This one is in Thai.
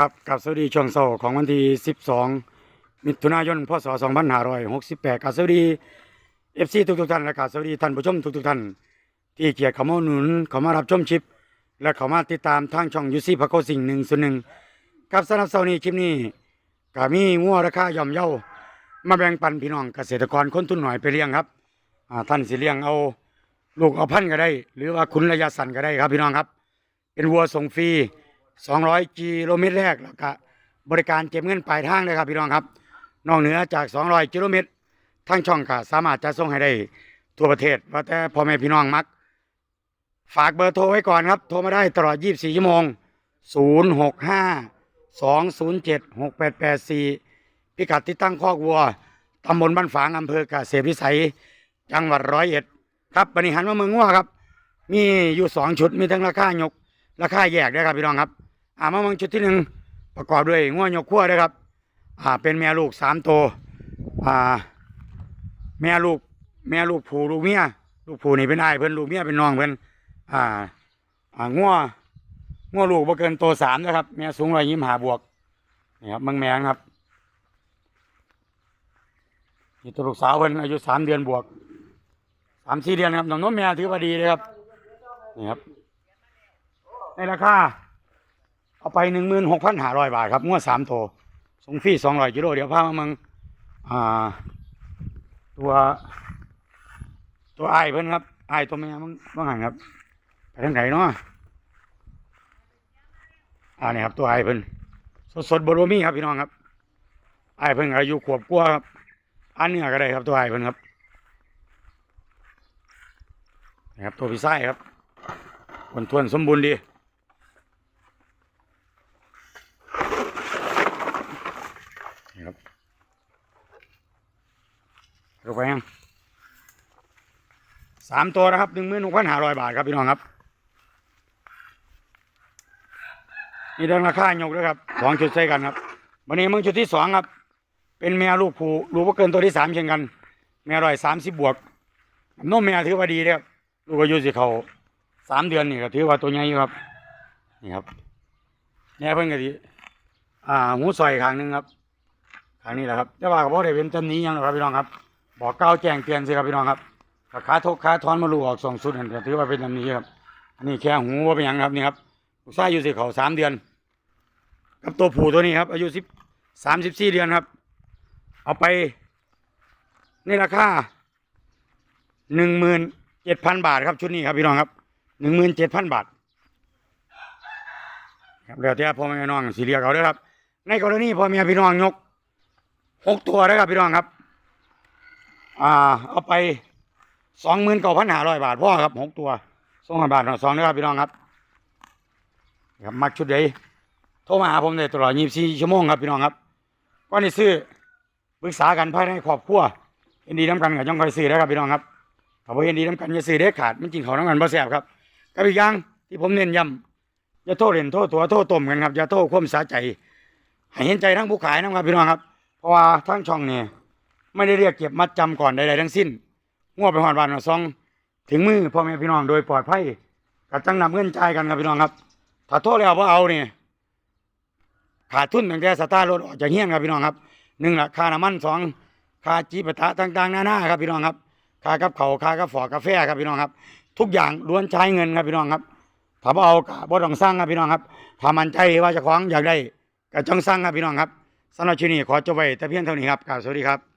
ครับกับสวัสดีช่วงเสาร์ของวันที่ 12 มิถุนายน พศ 2568กับสวัสดี FC ทุกทุกๆท่านและกับสวัสดีท่านผู้ชมทุกทุกๆท่านที่เกียรติเข้ามาหนุนเข้ามารับชมชิป และเข้ามาติดตามทางช่องยูซี่พะโกสิ่งหนึ่งส่วนหนึ่งกับสำหรับเสาร์นี้คลิปนี้ก็มีงัวราคาย่อมเยามาแบ่งปันพี่น้องเกษตรกรคนทุนหน่อยไปเลี้ยงครับท่านสิเลี้ยงเอาลูกเอาพันก็ได้ หรือว่าคุณระยะสั้นก็ได้ครับพี่น้องครับ เป็นวัวส่งฟรี 200กิโลเมตรแรกแล้วก็บริการเก็บเงินปลายทางเลยครับพี่น้องครับ นอกเหนือจาก 200กิโลเมตรทางช่องก็สามารถจะส่งให้ได้ทั่วประเทศว่าแต่พ่อแม่พี่น้องมัก ฝากเบอร์โทรไว้ก่อนครับ โทรมาได้ตลอด 24 ชั่วโมง 065 207 6884 พิกัดที่ตั้งคอกวัวตำบลบ้านฝางอำเภอกเกษพิสัย จังหวัดร้อยเอ็ดครับบริหารมาเมืองงัวครับ มีอยู่สองชุดมีทั้งราคายกราคาแยกด้วยครับพี่น้องครับ อ่ามาเมืองชุดที่หนึ่งประกอบด้วยงัวยกขั้วด้วยครับอ่าเป็นแม่ลูกสามตัวอ่าแม่ลูกแม่ลูกผูลูกเมียลูกผูนี่เป็นอ้ายเพิ่นลูกเมียเป็นน้องเพิ่นอ่าอ่างัวงัวลูกบ่เกินตัวสามนะครับแม่สูงร้อยยี่สิบห้าบวกนี่ครับมืองแมงครับนี่ตัวลูกสาวเพิ่นอายุสามเดือนบวกสามสี่เดือนครับน้องน้องแม่ถือว่าดีเลยครับนี่ครับในราคา เอาไปหนึ่งหมื่นหกพันห้าร้อยบาทครับงวดสามตัวส่งฟรีสองร้อยกิโลเดี๋ยวพามามืองอ่า ตัว ตัวไอ้เพิ่นครับไอ้ตัวแม่มึงบ้างหันครับ ไปทางไหนเนาะอ่านี่ครับตัวไอ้เพิ่นสดสดบรมีครับพี่น้องครับไอ้เพิ่นอายุขวบกว่าครับอันเนื้อก็ได้ครับตัวไอ้เพิ่นครับนี่ครับตัวพี่ไส้ครับคนทวนสมบูรณ์ดีนี่ครับ ลงไปยังสามตัวนะครับหนึ่งหมื่นหกพันห้าร้อยบาทครับพี่น้องครับนี่เรื่องราคายกด้วยครับสองชุดใช้กันครับ วันนี้มึงชุดที่สองครับ เป็นแม่ลูกผูลูกว่าเกินตัวที่สามเช่นกัน แม่ร้อยสามสิบบวกนมแม่ถือว่าดีเลยครับลูกอายุสิเขาสามเดือนนี่ก็ถือว่าตัวใหญ่ครับนี่ครับแม่เพิ่งกะทิอ่าหูซอยข้างหนึงครับข้างนี้แหละครับแต่ว่าก็บ่ได้เป็นจำนี้ยังหรอกครับพี่น้องครับ บอกก้าวแจ้งเตือนสิครับพี่น้องครับถ้าขาทกขาทอนมาลูกออกสองสุดนั่นถือว่าเป็นจำหนี้ครับอันนี้แค่หูว่าเป็นยังครับนี่ครับลูกชายอายุสิเขาสามเดือนกับตัวผู้ตัวนี้ครับ อายุสิบสามสิบสี่เดือนครับ เอาไปในราคาหนึ่งหมื่นเจ็ดพันบาทครับชุดนี้ครับพี่น้องครับหนึ่งหมื่นเจ็ดพันบาทครับแล้วแต่พ่อแม่น้องสีเรียกเอาด้วยครับ ในกรณีพ่อแม่พี่น้องยกหกตัวนะครับพี่น้องครับ อ่า เอาไปสองหมื่นเก้าพันห้าร้อยบาทพ่อครับหกตัวสองพันบาทต่อสองนะครับพี่น้องครับครับมักชุดใดโทรมาหาผมได้ตลอด24ชั่วโมงครับพี่น้องครับก่อนที่ซื้อปรึกษากันภายในครอบครัวเห็นดีน้ำกันกับจ้องคอยซื้อนะครับพี่น้องครับถ้าบ่เห็นดีน้ำกันอย่าซื้อเด็ดขาดมันจริงเขาน้ำกันบ่แซ่บครับกับอีกอย่างที่ผมเน้นย้ำอย่าโทษเล่นโทษตัวโทษต้มกันครับอย่าโทษความสาใจให้เห็นใจทั้งผู้ขายนะครับพี่น้องครับ เพราะว่าทั้งช่องเนี่ย ไม่ได้เรียกเก็บมัดจำก่อนใดๆทั้งสิ้นงวดไปหอดบานซอง ถึงมือพ่อแม่พี่น้องโดยปลอดภัยกับจังนำเงินจ่ายกันครับพี่น้องครับ ถ้าโทษแล้วว่าเอาเนี่ยขาดทุนตั้งแต่สตาร์รถออกจากเฮี้ยนครับพี่น้องครับหนึ่งละค่าน้ำมันสองค่าจีปะทะต่างๆหน้านาครับพี่น้องครับค่ากับเขาค่ากับฝอกาแฟครับพี่น้องครับ ทุกอย่างล้วนใช้เงินครับพี่น้องครับถ้าบ่เอาก็บ่ต้องสร้างครับพี่น้องครับถ้ามันใจว่าจะของอยากได้ก็จงสร้างครับพี่น้องครับสำหรับชีนี้ขอจบไว้แต่เพียงเท่านี้ครับกราบสวัสดีครับ